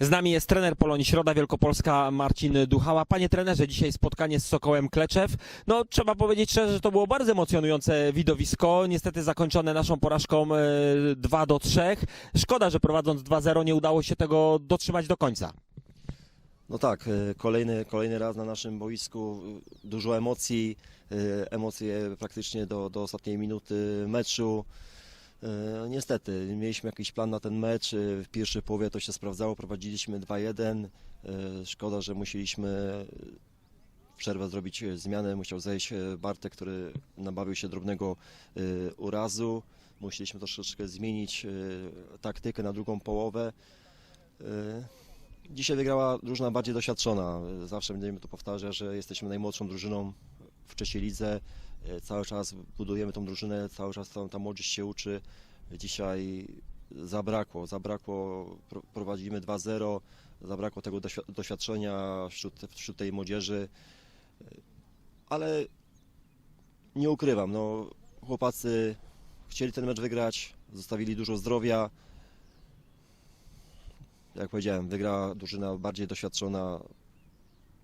Z nami jest trener Polonii Środa Wielkopolska Marcin Duchała. Panie trenerze, dzisiaj spotkanie z Sokołem Kleczew. No trzeba powiedzieć szczerze, że to było bardzo emocjonujące widowisko. Niestety zakończone naszą porażką e, 2 do 3. Szkoda, że prowadząc 2-0 nie udało się tego dotrzymać do końca. No tak, e, kolejny, kolejny raz na naszym boisku, e, dużo emocji, e, emocje praktycznie do, do ostatniej minuty meczu. E, Niestety, mieliśmy jakiś plan na ten mecz, e, w pierwszej połowie to się sprawdzało, prowadziliśmy 2-1. E, Szkoda, że musieliśmy przerwę zrobić zmianę, musiał zejść Bartek, który nabawił się drobnego urazu. Musieliśmy troszeczkę zmienić taktykę na drugą połowę. Dzisiaj wygrała drużyna bardziej doświadczona. Zawsze będziemy to powtarzać, że jesteśmy najmłodszą drużyną w trzeciej lidze. E, Cały czas budujemy tą drużynę, cały czas ta, ta młodzież się uczy. Dzisiaj zabrakło, zabrakło, pro- prowadzimy 2-0, zabrakło tego doświ- doświadczenia wśród, wśród tej młodzieży. E, Ale nie ukrywam, no, chłopacy chcieli ten mecz wygrać, zostawili dużo zdrowia jak powiedziałem, wygra drużyna bardziej doświadczona.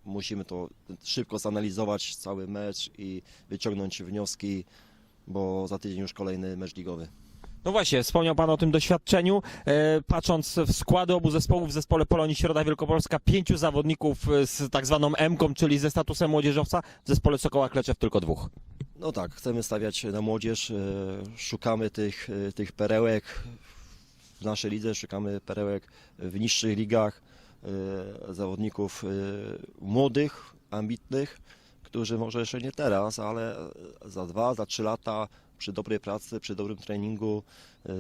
Musimy to szybko zanalizować, cały mecz i wyciągnąć wnioski, bo za tydzień już kolejny mecz ligowy. No właśnie, wspomniał Pan o tym doświadczeniu. E, patrząc w składy obu zespołów, w zespole Polonii Środa Wielkopolska pięciu zawodników e, z tak zwaną M-ką, czyli ze statusem młodzieżowca, w zespole Sokoła Kleczew tylko dwóch. No tak, chcemy stawiać na młodzież, e, szukamy tych, e, tych perełek w naszej lidze, szukamy perełek w niższych ligach, zawodników e, młodych, ambitnych, którzy może jeszcze nie teraz, ale za dwa, za trzy lata przy dobrej pracy, przy dobrym treningu e,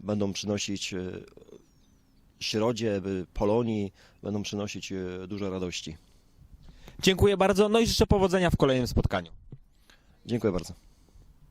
będą przynosić e, Środzie, e, Polonii, będą przynosić e, dużo radości. Dziękuję bardzo, no i życzę powodzenia w kolejnym spotkaniu. Dziękuję bardzo.